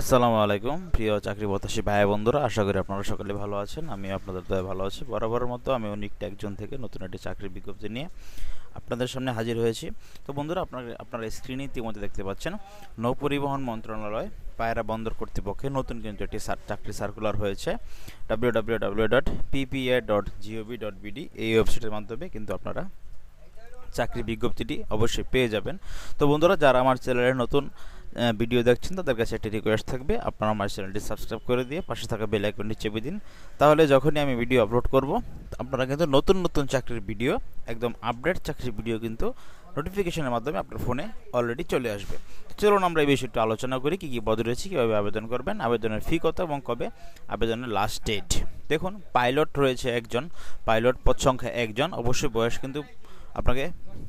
আসসালামু আলাইকুম, প্রিয় চাকরি প্রত্যাশী ভাই বন্ধুরা, আশা করি আপনারা সকলে ভালো আছেন, আমি আপনাদের দয়া ভালো আছি। বরাবরের মতো আমি অনেকটা একজন থেকে নতুন একটি চাকরির বিজ্ঞপ্তি নিয়ে আপনাদের সামনে হাজির হয়েছি। তো বন্ধুরা, আপনার, আপনারা স্ক্রিনে ইতিমধ্যে দেখতে পাচ্ছেন নৌ পরিবহন মন্ত্রণালয়, পায়রা বন্দর কর্তৃপক্ষে নতুন কিন্তু একটি চাকরি সার্কুলার হয়েছে। W W dot PPA dot GOV dot BD এই ওয়েবসাইটের মাধ্যমে কিন্তু আপনারা চাকরি বিজ্ঞপ্তিটি অবশ্যই পেয়ে যাবেন। তো বন্ধুরা, যারা আমার চ্যানেলের নতুন ভিডিও দেখছেন, তাদের কাছে একটি রিকোয়েস্ট থাকবে। আপনারা আমার চ্যানেলটি সাবস্ক্রাইব করে দিয়ে পাশে থাকা বেল আইকনটি চেপে দিন। তাহলে যখনই আমি ভিডিও আপলোড করব, আপনারা কিন্তু নতুন নতুন চাকরির ভিডিও একদম আপডেট চাকরির ভিডিও কিন্তু নোটিফিকেশনের মাধ্যমে আপনার ফোনে অলরেডি চলে আসবে। চলুন আমরা এই বিষয়টি আলোচনা করি, কী কী পদ রয়েছে, কীভাবে আবেদন করবেন, আবেদনের ফি কত এবং কবে, আবেদনের লাস্ট ডেট দেখুন পাইলট রয়েছে একজন পাইলট পদ সংখ্যা একজন, অবশ্যই বয়স কিন্তু আপনাকে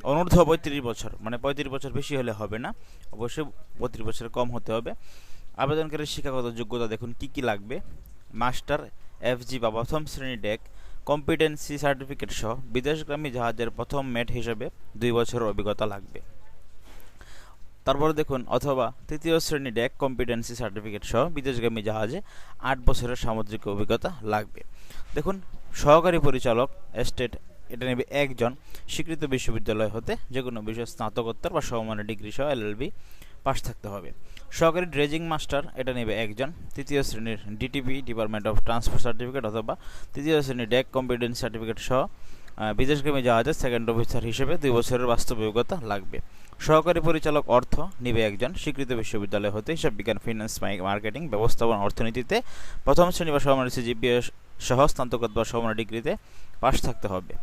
অনূর্ধ্ব পঁয়ত্রিশ বছর মানে পঁয়ত্রিশ বছর বেশি হলে হবে না। অবশ্যই পঁয়ত্রিশ বছরের কম হতে হবে। আবেদনকারীর শিক্ষাগত যোগ্যতা দেখুন, কি কি লাগবে? মাস্টার, এফজি বা প্রথম শ্রেণি ডেক কম্পিটেন্সি সার্টিফিকেট সহ বিদেশগামী জাহাজের প্রথম মেট হিসেবে দুই বছরের অভিজ্ঞতা লাগবে। তারপরে দেখুন, অথবা তৃতীয় শ্রেণি ডেক কম্পিটেন্সি সার্টিফিকেট সহ বিদেশগামী জাহাজে আট বছরের সামুদ্রিক অভিজ্ঞতা লাগবে। দেখুন, সহকারী পরিচালক এস্টেট এটা নেবে একজন স্বীকৃত বিশ্ববিদ্যালয় হতে যে কোনো বিষয়ে স্নাতকোত্তর বা সমমানের ডিগ্রি সহ এলএলবি পাস থাকতে হবে। সহকারী ড্রেজিং মাস্টার, এটা নেবে একজন। তৃতীয় শ্রেণির DTP department of transport certificate অথবা তৃতীয় শ্রেণির ডেক কম্পিটেন্স সার্টিফিকেট সহ বিদেশগামী জাহাজের সেকেন্ড অফিসার হিসেবে দুই বছরের বাস্তব অভিজ্ঞতা লাগবে। সহকারী পরিচালক অর্থ নিবে একজন স্বীকৃত বিশ্ববিদ্যালয় হতে হিসাব বিজ্ঞান ফিনান্স মার্কেটিং ব্যবস্থাপনা, অর্থনীতিতে প্রথম শ্রেণি বা সমানের সিজিপিএ সহ স্নাতকোত্তর বা সমানের ডিগ্রিতে পাশ থাকতে হবে।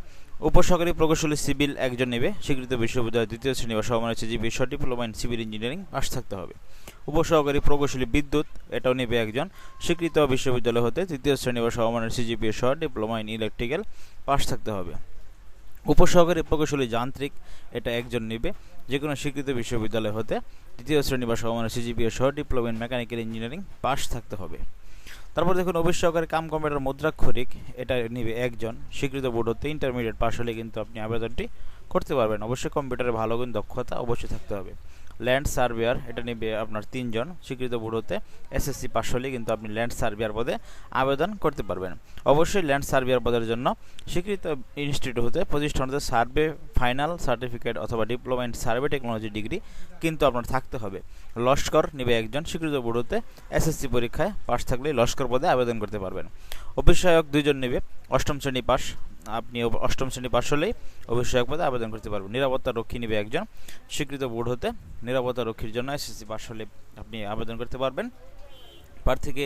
উপসহকারী প্রকৌশলী সিভিল একজন নেবে, স্বীকৃত বিশ্ববিদ্যালয় দ্বিতীয় শ্রেণি বা সমানের সিজিপি শ ডিপ্লোমা ইন সিভিল ইঞ্জিনিয়ারিং পাশ থাকতে হবে। উপসহকারী প্রকৌশলী বিদ্যুৎ, এটাও নেবে একজন, স্বীকৃত বিশ্ববিদ্যালয় হতে তৃতীয় শ্রেণি বা সমানের সিজিপি শ ডিপ্লোমা ইন ইলেকট্রিক্যাল পাশ থাকতে হবে। উপসহকারী প্রকৌশলী যান্ত্রিক, এটা একজন নেবে যে কোনো স্বীকৃত বিশ্ববিদ্যালয় হতে তৃতীয় শ্রেণি বা সমানের সিজিপি সহ ডিপ্লোমা ইন মেকানিক্যাল ইঞ্জিনিয়ারিং পাশ থাকতে হবে। তারপর দেখুন অফিস সহকারী কাম কম্পিউটার মুদ্রাক্ষরিক, এটা নিবে একজন। স্বীকৃত বোর্ড হতে ইন্টারমিডিয়েট পাশ হলে কিন্তু আপনি আবেদনটি করতে পারবেন। অবশ্যই কম্পিউটারে ভালো গুণ, দক্ষতা অবশ্যই থাকতে হবে। ল্যান্ড সার্ভেয়ার এটা নিবে আপনার তিনজন স্বীকৃত বোর্ড হতে এসএসসি পাশ হলে কিন্তু আপনি ল্যান্ড সার্ভেয়ার পদে আবেদন করতে পারবেন। অবশ্যই ল্যান্ড সার্ভেয়ার পদের জন্য স্বীকৃত ইনস্টিটিউট হতে প্রতিষ্ঠান হতে সার্ভে ফাইনাল সার্টিফিকেট অথবা diploma in survey technology degree কিন্তু আপনার থাকতে হবে। লস্কর নিবে একজন স্বীকৃত বোর্ড হতে এসএসসি পরীক্ষায় পাশ থাকলে লস্কর পদে আবেদন করতে পারবেন। সহায়ক দুইজন নেবে। অষ্টম শ্রেণি পাশ। আপনি অষ্টম শ্রেণি পাশ হলেই অবশ্যই পদে আবেদন করতে পারবেন। নিরাপত্তা রক্ষী নেবে একজন। স্বীকৃত বোর্ড হতে নিরাপত্তা রক্ষীর জন্য এসএসসি পাশ হলে আপনি আবেদন করতে পারবেন। প্রার্থীকে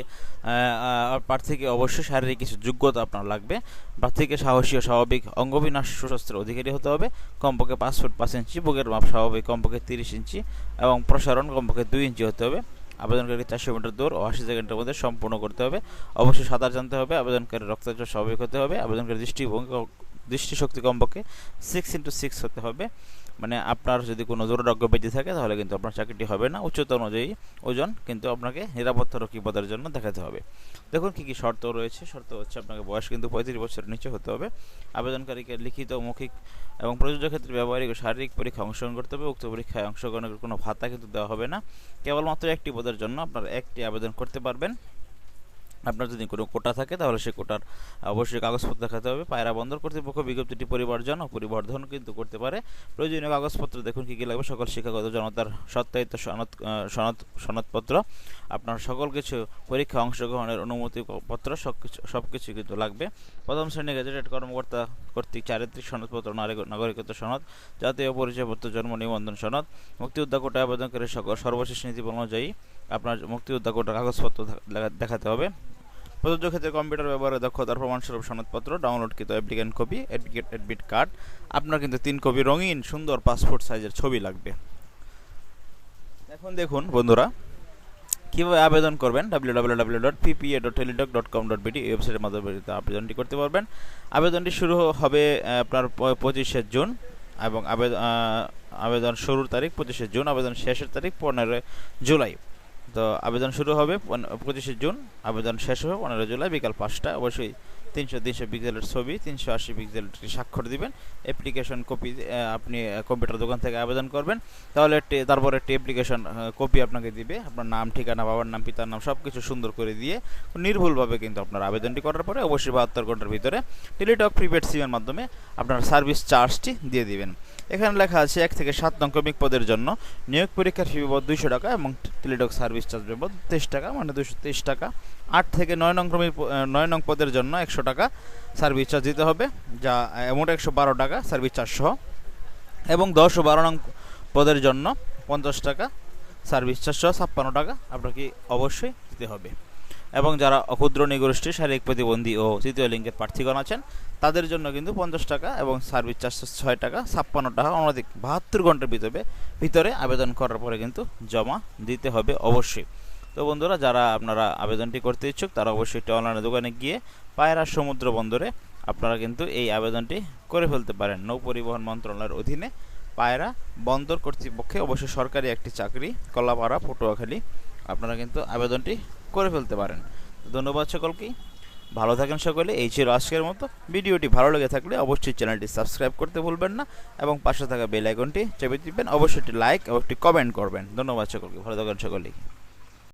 প্রার্থীকে অবশ্যই শারীরিক কিছু যোগ্যতা আপনার লাগবে। প্রার্থীকে সাহসী ও স্বাভাবিক অঙ্গবিনাশ সুশস্ত্রের অধিকারী হতে হবে। কমপক্ষে পাঁচ ফুট পাঁচ ইঞ্চি, বুকের মাপ স্বাভাবিক কমপক্ষে তিরিশ ইঞ্চি এবং প্রসারণ কমপক্ষে দুই ইঞ্চি হতে হবে। আবেদনকারীকে চারশো মিটার দৌড় ও আশি সেকেন্ডের মধ্যে সম্পূর্ণ করতে হবে। অবশ্যই সাঁতার জানতে হবে আবেদনকারী রক্তচাপ স্বাভাবিক হতে হবে আবেদনকারী দৃষ্টিভঙ্গি দৃষ্টিশক্তি কমপক্ষে সিক্স ইন্টু সিক্স হতে হবে। মানে আপনার যদি কোনো দুরারোগ্য বেঁচে থাকে, তাহলে কিন্তু আপনার চাকরিটি হবে না। উচ্চতা অনুযায়ী ওজন কিন্তু আপনাকে নিরাপত্তা রক্ষী পদের জন্য দেখাতে হবে। দেখুন কী কী শর্ত রয়েছে। শর্ত হচ্ছে আপনাকে বয়স কিন্তু পঁয়ত্রিশ বছরের নিচে হতে হবে। আবেদনকারীকে লিখিত, মৌখিক এবং প্রযোজ্য ক্ষেত্রে ব্যবহারিক শারীরিক পরীক্ষা অংশগ্রহণ করতে হবে। উক্ত পরীক্ষায় অংশগ্রহণের কোনো ভাতা কিন্তু দেওয়া হবে না। কেবলমাত্র একটি পদের জন্য আপনার একটি আবেদন করতে পারবেন। আপনার যদি কোনো কোটা থাকে, তাহলে সেই কোটার অবশ্যই কাগজপত্র দেখাতে হবে। পায়রা বন্দর কর্তৃপক্ষ বিজ্ঞপ্তিটি পরিবর্জন ও পরিবর্ধন কিন্তু করতে পারে। প্রয়োজনীয় কাগজপত্র দেখুন, কী কী লাগবে? সকল শিক্ষাগত জনতার সত্যায়িত সনদ সনদ, সনদপত্র। আপনার সকল কিছু, পরীক্ষা অংশগ্রহণের অনুমতিপত্র সব কিছু সব কিছু কিন্তু লাগবে। প্রথম শ্রেণি গেজেটেড কর্মকর্তা কর্তৃক চারিত্রিক সনদপত্র নাগরিকত্ব সনদ, জাতীয় পরিচয়পত্র, জন্ম নিবন্ধন সনদ মুক্তিযোদ্ধা কোটা আবেদনকারী সকল সর্বশেষ নীতি অনুযায়ী আপনার মুক্তিযোদ্ধা কোটার কাগজপত্র দেখাতে হবে। প্রযোজ্য ক্ষেত্রে কম্পিউটার ব্যবহারে দক্ষতার প্রমাণস্বরূপ সনদপত্র ডাউনলোডকৃত applicant copy admit admit card আপনার কিন্তু তিন কপি রঙিন, সুন্দর পাসপোর্ট সাইজের ছবি লাগবে। এখন দেখুন বন্ধুরা, কীভাবে আবেদন করবেন? W W W dot PPA dot teletalk dot com dot BD ওয়েবসাইটের মাধ্যমে আবেদনটি করতে পারবেন। আবেদনটি শুরু হবে আপনার পঁচিশে জুন এবং আবেদন আবেদন শুরুর তারিখ পঁচিশে জুন, আবেদন শেষের তারিখ পনেরোই জুলাই। তো আবেদন শুরু হবে পঁচিশে জুন। আবেদন শেষ হবে পনেরো জুলাই বিকাল পাঁচটা অবশ্যই তিনশো তিনশো পিক্সেলের ছবি, তিনশো আশি পিক্সেলের স্বাক্ষর দিবেন। অ্যাপ্লিকেশন কপি আপনি কম্পিউটার দোকান থেকে আবেদন করবেন। তাহলে একটি, তারপরে একটি অ্যাপ্লিকেশন কপি আপনাকে দিবে। আপনার নাম, ঠিকানা, বাবার নাম, পিতার নাম সব কিছু সুন্দর করে দিয়ে নির্ভুলভাবে কিন্তু আপনার আবেদনটি করার পরে অবশ্যই বাহাত্তর ঘণ্টার ভিতরে টেলিটক প্রিপেড সিমের মাধ্যমে আপনার সার্ভিস চার্জটি দিয়ে দিবেন। এখানে লেখা আছে, এক থেকে সাত নং ক্রমিক পদের জন্য নিয়োগ পরীক্ষার ফি বাবদ দুইশো টাকা এবং টেলিটক সার্ভিস চার্জ বাবদ তেইশ টাকা মানে দুশো তেইশ টাকা। আট থেকে নয় নং ক্রমিক নয় নং পদের জন্য একশো টাকা সার্ভিস চার্জ দিতে হবে, যা মোট একশো বারো টাকা সার্ভিস চার্জ সহ, এবং দশ ও বারো নং পদের জন্য পঞ্চাশ টাকা সার্ভিস চার্জ সহ ছাপ্পান্ন টাকা আপনাকে অবশ্যই দিতে হবে। এবং যারা অক্ষুদ্র নিগোষ্ঠী, শারীরিক প্রতিবন্ধী ও তৃতীয় লিঙ্গের প্রার্থীগণ আছেন, তাদের জন্য কিন্তু পঞ্চাশ টাকা এবং সার্ভিস চার্জ ছয় টাকা ছাপ্পান্ন টাকা অনধিক বাহাত্তর ঘণ্টার ভিতরে ভিতরে আবেদন করার পরে কিন্তু জমা দিতে হবে অবশ্যই। তো বন্ধুরা, যারা আপনারা আবেদনটি করতে ইচ্ছুক, তারা অবশ্যই একটি অনলাইনে দোকানে গিয়ে পায়রা সমুদ্র বন্দরে আপনারা কিন্তু এই আবেদনটি করে ফেলতে পারেন। নৌ পরিবহন মন্ত্রণালয়ের অধীনে পায়রা বন্দর কর্তৃপক্ষে অবশ্যই সরকারি একটি চাকরি, কলাপাড়া, পটুয়াখালী, আপনারা কিন্তু আবেদনটি করে ফেলতে পারেন। ধন্যবাদ সকলকেই। ভালো থাকেন সকলে। এই ছিল আজকের মতো। ভিডিওটি ভালো লেগে থাকলে অবশ্যই চ্যানেলটি সাবস্ক্রাইব করতে ভুলবেন না এবং পাশে থাকা বেল আইকনটি চেপে দিবেন অবশ্যই একটি লাইক এবং একটি কমেন্ট করবেন। ধন্যবাদ সকলকে। ভালো থাকেন সকলেই।